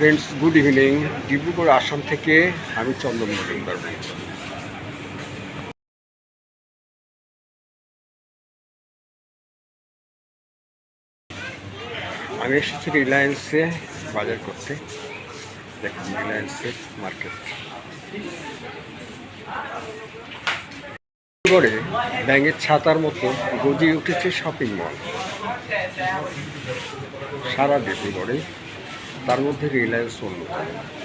Friends good evening Dibrugarh Assam থেকে আমি চন্দন মজুমদার বলছি। আমি এসেছি রিলায়েন্সে বাজার করতে। দেখুন রিলায়েন্সের মার্কেট ডিব্রুগড়ে ব্যাঙের ছাতার মতো গজিয়ে উঠেছে শপিং মল সারা ডিব্রুগড়ে তার মধ্যে রিলায়েন্স অন্যতম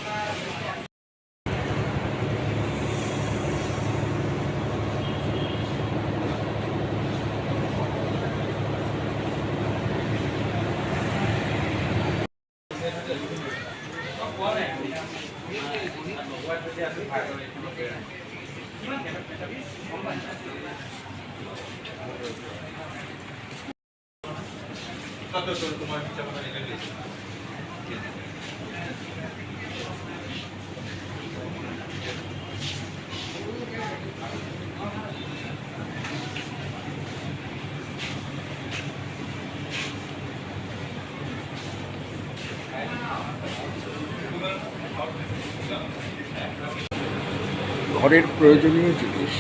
ঘরের প্রয়োজনীয় জিনিস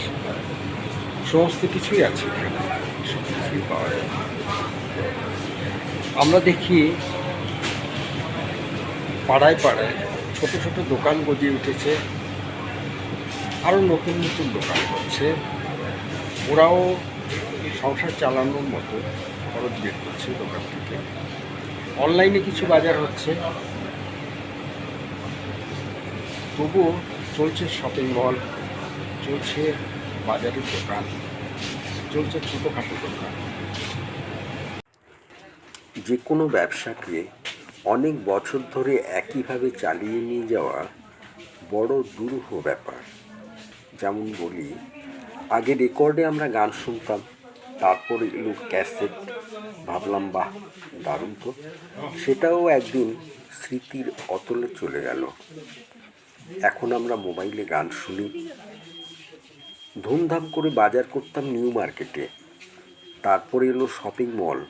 সমস্ত কিছুই আছে সব কিছুই পাওয়া যায়। আমরা দেখি পাড়ায় পাড়ায় ছোট ছোট দোকান গজিয়ে উঠেছে আরও নতুন নতুন দোকান হচ্ছে ওরাও সংসার চালানোর মতো খরচ বের করছে দোকান থেকে। অনলাইনে কিছু বাজার হচ্ছে। তবুও চলছে শপিং মল চলছে বাজারের দোকান, চলছে ছোটোখাটো দোকান। যে কোনো ব্যবসাকে অনেক বছর ধরে একইভাবে চালিয়ে নিয়ে যাওয়া বড় দুরূহ ব্যাপার। যেমন বলি, আগে রেকর্ডে আমরা গান শুনতাম, তারপরে এলো ক্যাসেট। ভাবলাম, বাহ, দারুণ তো। সেটাও একদিন স্মৃতির অতলে চলে গেল। এখন আমরা মোবাইলে গান শুনি। ধুমধাম করে বাজার করতাম নিউ মার্কেটে। তারপরে এলো শপিং মল।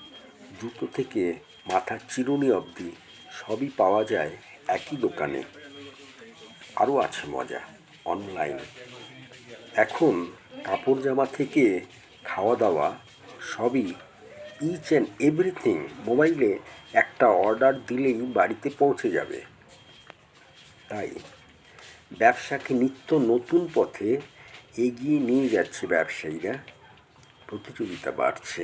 জুতো থেকে মাথার চিরুনি অবধি সবই পাওয়া যায় একই দোকানে। আরও আছে মজা অনলাইন এখন কাপড় জামা থেকে খাওয়া দাওয়া সবই ইচ অ্যান্ড এভরিথিং মোবাইলে একটা অর্ডার দিলেই বাড়িতে পৌঁছে যাবে। তাই ব্যবসাকে নিত্য নতুন পথে এগিয়ে নিয়ে যাচ্ছে ব্যবসায়ীরা। প্রতিযোগিতা বাড়ছে।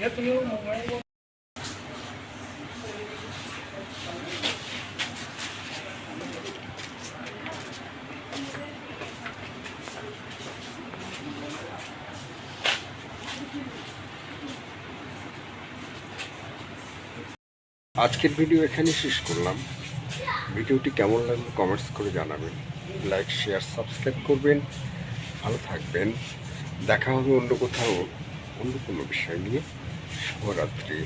আজকের ভিডিও এখানে শেষ করলাম। ভিডিওটি কেমন লাগল কমেন্টস করে জানাবেন। লাইক শেয়ার সাবস্ক্রাইব করবেন। ভালো থাকবেন। দেখা হবে অন্য কোথাও, অন্য কোনো বিষয় নিয়ে। শুভরাত্রি